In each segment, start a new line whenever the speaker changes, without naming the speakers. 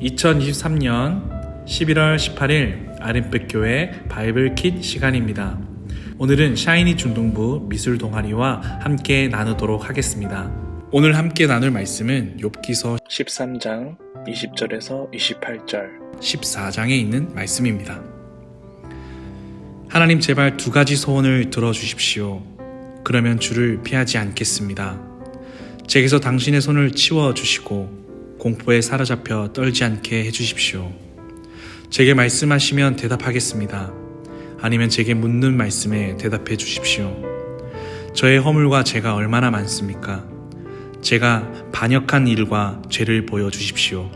2023년 11월 18일 아림백교회 바이블 킷 시간입니다. 오늘은 샤이니 중동부 미술 동아리와 함께 나누도록 하겠습니다. 오늘 함께 나눌 말씀은 욥기서 13장 20절에서 28절 14장에 있는 말씀입니다. 하나님 제발 두 가지 소원을 들어주십시오. 그러면 주를 피하지 않겠습니다. 제게서 당신의 손을 치워 주시고 공포에 사로잡혀 떨지 않게 해주십시오. 제게 말씀하시면 대답하겠습니다. 아니면 제게 묻는 말씀에 대답해 주십시오. 저의 허물과 죄가 얼마나 많습니까? 제가 반역한 일과 죄를 보여 주십시오.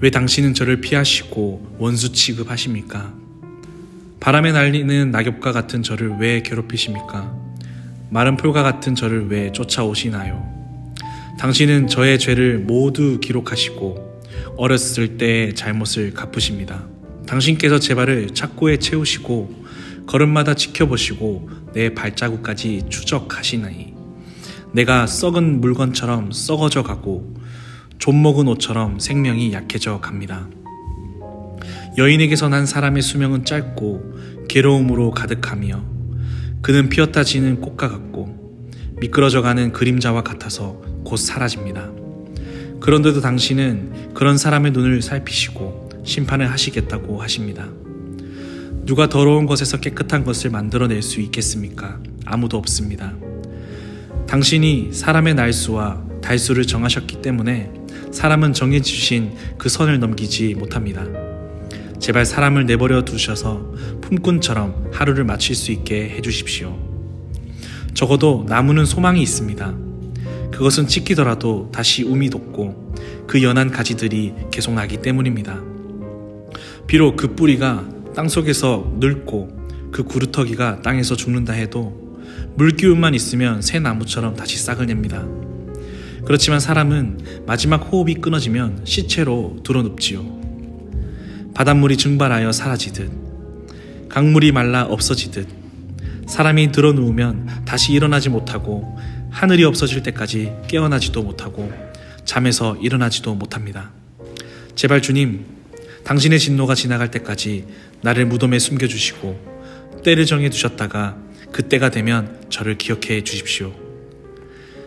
왜 당신은 저를 피하시고 원수 취급하십니까? 바람에 날리는 낙엽과 같은 저를 왜 괴롭히십니까? 마른 풀과 같은 저를 왜 쫓아오시나요? 당신은 저의 죄를 모두 기록하시고 어렸을 때의 잘못을 갚으십니다. 당신께서 제 발을 착고에 채우시고 걸음마다 지켜보시고 내 발자국까지 추적하시나니 내가 썩은 물건처럼 썩어져 가고 좀 먹은 옷처럼 생명이 약해져 갑니다. 여인에게서 난 사람의 수명은 짧고 괴로움으로 가득하며 그는 피었다 지는 꽃과 같고 미끄러져 가는 그림자와 같아서 곧 사라집니다. 그런데도 당신은 그런 사람의 눈을 살피시고 심판을 하시겠다고 하십니다. 누가 더러운 것에서 깨끗한 것을 만들어낼 수 있겠습니까? 아무도 없습니다. 당신이 사람의 날수와 달수를 정하셨기 때문에 사람은 정해주신 그 선을 넘기지 못합니다. 제발 사람을 내버려 두셔서 품꾼처럼 하루를 마칠 수 있게 해주십시오. 적어도 나무는 소망이 있습니다. 그것은 찢기더라도 다시 움이 돋고 그 연한 가지들이 계속 나기 때문입니다. 비록 그 뿌리가 땅 속에서 늙고 그 구루터기가 땅에서 죽는다 해도 물기운만 있으면 새 나무처럼 다시 싹을 냅니다. 그렇지만 사람은 마지막 호흡이 끊어지면 시체로 드러눕지요. 바닷물이 증발하여 사라지듯 강물이 말라 없어지듯 사람이 들어 누우면 다시 일어나지 못하고 하늘이 없어질 때까지 깨어나지도 못하고 잠에서 일어나지도 못합니다. 제발 주님, 당신의 진노가 지나갈 때까지 나를 무덤에 숨겨주시고 때를 정해 두셨다가 그때가 되면 저를 기억해 주십시오.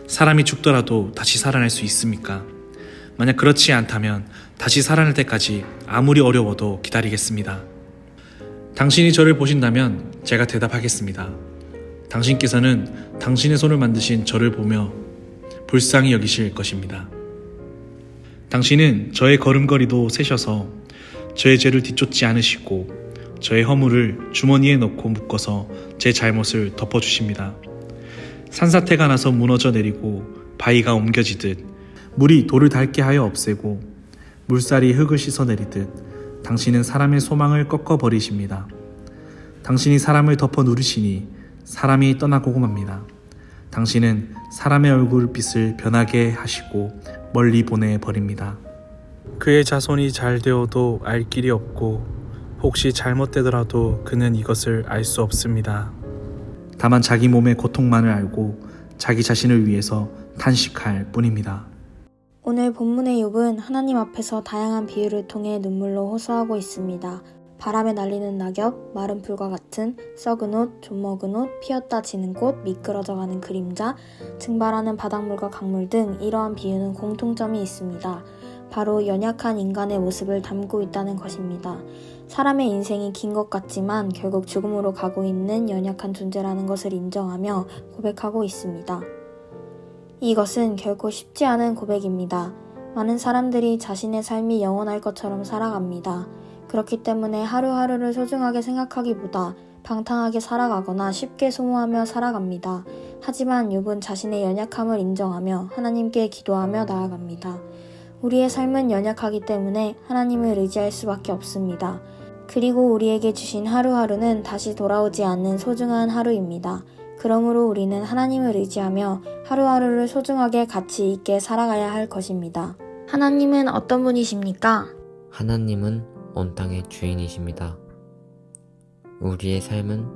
사람이 죽더라도 다시 살아날 수 있습니까? 만약 그렇지 않다면 다시 살아날 때까지 아무리 어려워도 기다리겠습니다. 당신이 저를 보신다면 제가 대답하겠습니다. 당신께서는 당신의 손을 만드신 저를 보며 불쌍히 여기실 것입니다. 당신은 저의 걸음걸이도 세셔서 저의 죄를 뒤쫓지 않으시고 저의 허물을 주머니에 넣고 묶어서 제 잘못을 덮어주십니다. 산사태가 나서 무너져 내리고 바위가 옮겨지듯 물이 돌을 닳게 하여 없애고 물살이 흙을 씻어내리듯 당신은 사람의 소망을 꺾어버리십니다. 당신이 사람을 덮어 누르시니 사람이 떠나고 맙니다. 당신은 사람의 얼굴빛을 변하게 하시고 멀리 보내버립니다. 그의 자손이 잘 되어도 알 길이 없고 혹시 잘못되더라도 그는 이것을 알 수 없습니다. 다만 자기 몸의 고통만을 알고 자기 자신을 위해서 탄식할 뿐입니다.
오늘 본문의 욥은 하나님 앞에서 다양한 비유를 통해 눈물로 호소하고 있습니다. 바람에 날리는 낙엽, 마른 풀과 같은 썩은 옷, 좀 먹은 옷, 피었다 지는 꽃, 미끄러져가는 그림자, 증발하는 바닷물과 강물 등 이러한 비유는 공통점이 있습니다. 바로 연약한 인간의 모습을 담고 있다는 것입니다. 사람의 인생이 긴 것 같지만 결국 죽음으로 가고 있는 연약한 존재라는 것을 인정하며 고백하고 있습니다. 이것은 결코 쉽지 않은 고백입니다. 많은 사람들이 자신의 삶이 영원할 것처럼 살아갑니다. 그렇기 때문에 하루하루를 소중하게 생각하기보다 방탕하게 살아가거나 쉽게 소모하며 살아갑니다. 하지만 욥은 자신의 연약함을 인정하며 하나님께 기도하며 나아갑니다. 우리의 삶은 연약하기 때문에 하나님을 의지할 수밖에 없습니다. 그리고 우리에게 주신 하루하루는 다시 돌아오지 않는 소중한 하루입니다. 그러므로 우리는 하나님을 의지하며 하루하루를 소중하게 가치 있게 살아가야 할 것입니다. 하나님은 어떤 분이십니까?
하나님은 온 땅의 주인이십니다. 우리의 삶은,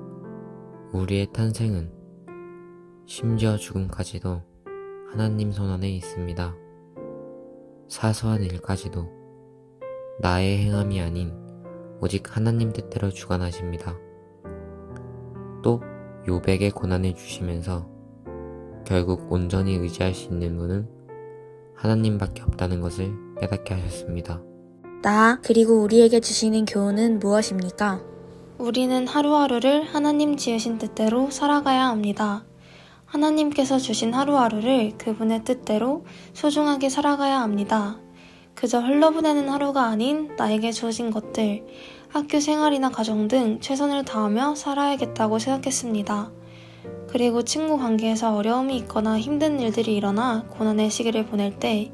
우리의 탄생은, 심지어 죽음까지도 하나님 손안에 있습니다. 사소한 일까지도 나의 행함이 아닌 오직 하나님 뜻대로 주관하십니다. 또 요백의 고난을 주시면서 결국 온전히 의지할 수 있는 분은 하나님밖에 없다는 것을 깨닫게 하셨습니다.
나 그리고 우리에게 주시는 교훈은 무엇입니까? 우리는 하루하루를 하나님 지으신 뜻대로 살아가야 합니다. 하나님께서 주신 하루하루를 그분의 뜻대로 소중하게 살아가야 합니다. 그저 흘러보내는 하루가 아닌 나에게 주어진 것들, 학교 생활이나 가정 등 최선을 다하며 살아야겠다고 생각했습니다. 그리고 친구 관계에서 어려움이 있거나 힘든 일들이 일어나 고난의 시기를 보낼 때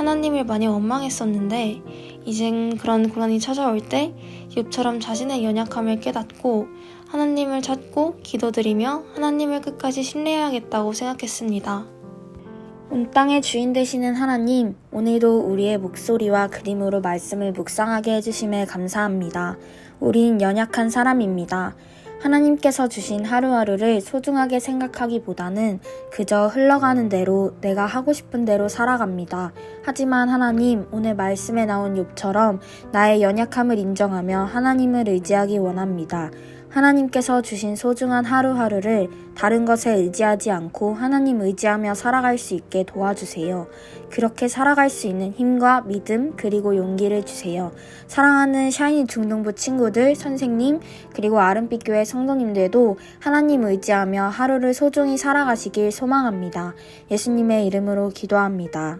하나님을 많이 원망했었는데 이젠 그런 고난이 찾아올 때 욥처럼 자신의 연약함을 깨닫고 하나님을 찾고 기도드리며 하나님을 끝까지 신뢰해야겠다고 생각했습니다. 온 땅의 주인 되시는 하나님, 오늘도 우리의 목소리와 그림으로 말씀을 묵상하게 해주심에 감사합니다. 우린 연약한 사람입니다. 하나님께서 주신 하루하루를 소중하게 생각하기보다는 그저 흘러가는 대로 내가 하고 싶은 대로 살아갑니다. 하지만 하나님, 오늘 말씀에 나온 욥처럼 나의 연약함을 인정하며 하나님을 의지하기 원합니다. 하나님께서 주신 소중한 하루하루를 다른 것에 의지하지 않고 하나님 의지하며 살아갈 수 있게 도와주세요. 그렇게 살아갈 수 있는 힘과 믿음 그리고 용기를 주세요. 사랑하는 샤이니 중등부 친구들, 선생님, 그리고 아름빛 교회 성도님들도 하나님 의지하며 하루를 소중히 살아가시길 소망합니다. 예수님의 이름으로 기도합니다.